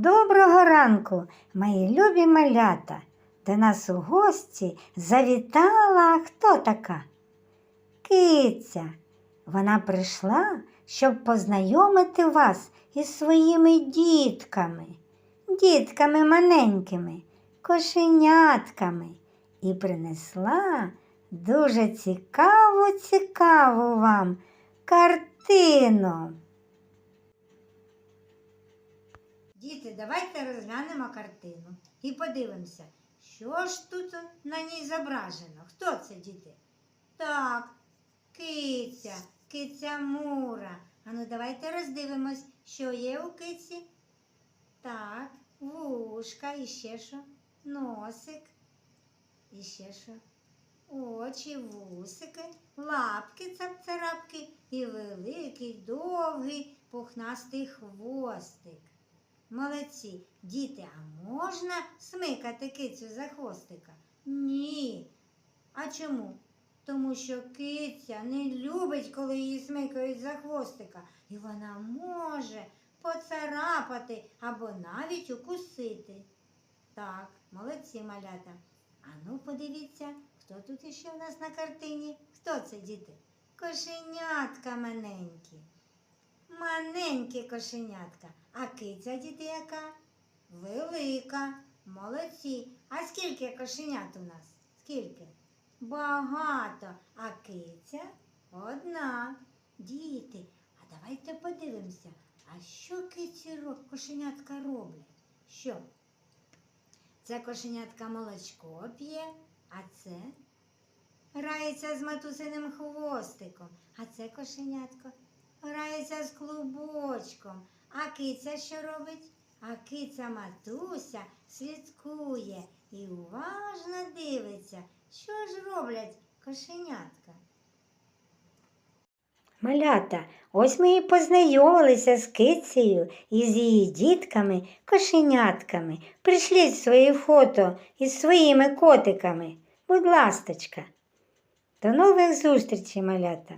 Доброго ранку, мої любі малята. До нас у гості завітала хто така? Киця. Вона прийшла, щоб познайомити вас із своїми дітками, дітками маленькими, кошенятками, і принесла дуже цікаву, цікаву вам картину. Діти, давайте розглянемо картину і подивимося, що ж тут на ній зображено. Хто це, діти? Так, киця, киця Мура. Ану, давайте роздивимось, що є у киці. Так, вушка, і ще що? Носик. І ще що? Очі, вусики, лапки, цапцарапки і великий, довгий, пухнастий хвостик. Молодці, діти, а можна смикати кицю за хвостика? Ні. А чому? Тому що киця не любить, коли її смикають за хвостика, і вона може поцарапати або навіть укусити. Так, молодці малята. А ну подивіться, хто тут іще у нас на картині? Хто це, діти? Кошенятка маленькі. Маленькі кошенятка. А киця діти яка? Велика. Молодці. А скільки кошенят у нас? Скільки? Багато. А киця одна. Діти, а давайте подивимося, а що киці кошенятка роблять? Що? Це кошенятка молочко п'є, а це грається з матусиним хвостиком, а це кошенятко грається з клубочком. А киця що робить? А киця матуся слідкує і уважно дивиться, що ж роблять кошенятка. Малята, ось ми і познайомилися з кицею і з її дітками, кошенятками. Прийшліть свої фото із своїми котиками. Будь ласточка. До нових зустрічей, малята!